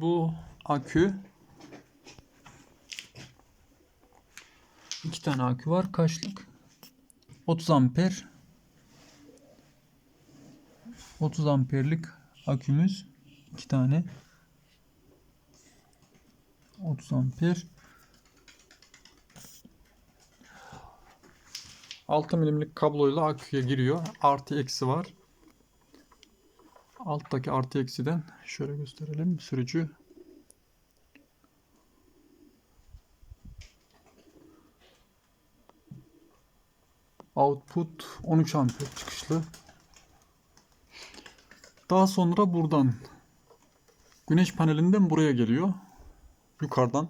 Bu akü iki tane akü var. Kaçlık? 30 amper 30 amperlik akümüz iki tane 30 amper 6 milimlik kabloyla aküye giriyor. Artı eksi var. Alttaki artı eksiden şöyle gösterelim. Sürücü Output 13 amper çıkışlı. Daha sonra buradan güneş panelinden buraya geliyor. Yukarıdan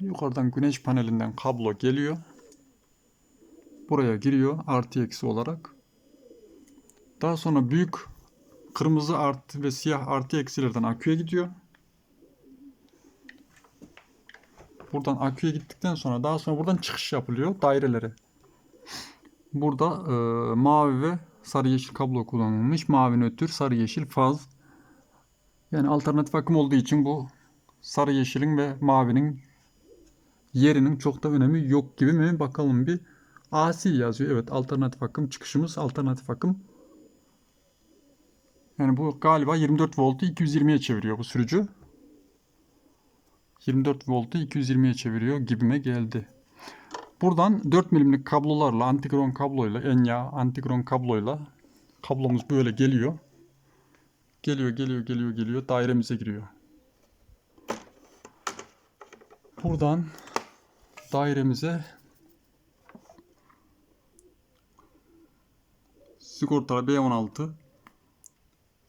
yukarıdan güneş panelinden kablo geliyor. Buraya giriyor artı eksi olarak. Daha sonra büyük kırmızı artı ve siyah artı eksilerden aküye gidiyor. Buradan aküye gittikten sonra daha sonra buradan çıkış yapılıyor dairelere. Burada e, mavi ve sarı yeşil kablo kullanılmış. Mavi nötr, sarı yeşil faz. Yani alternatif akım olduğu için bu sarı yeşilin ve mavinin yerinin çok da önemi yok gibi mi? Bakalım bir. AC yazıyor. Evet alternatif akım çıkışımız alternatif akım. Yani bu galiba 24 voltu 220'ye çeviriyor bu sürücü. 24 voltu 220'ye çeviriyor gibime geldi. Buradan 4 milimlik kablolarla antikron kabloyla enya antikron kabloyla kablomuz böyle geliyor. Geliyor geliyor geliyor geliyor dairemize giriyor. Buradan dairemize sigortalı B16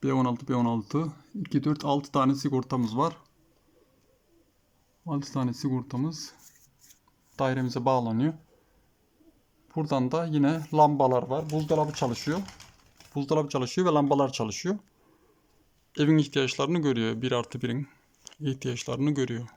B16 B16 2 4 6 tane sigortamız var. 6 tane sigortamız dairemize bağlanıyor. Buradan da yine lambalar var. Buzdolabı çalışıyor. Buzdolabı çalışıyor ve lambalar çalışıyor. Evin ihtiyaçlarını görüyor. 1 artı 1'in ihtiyaçlarını görüyor.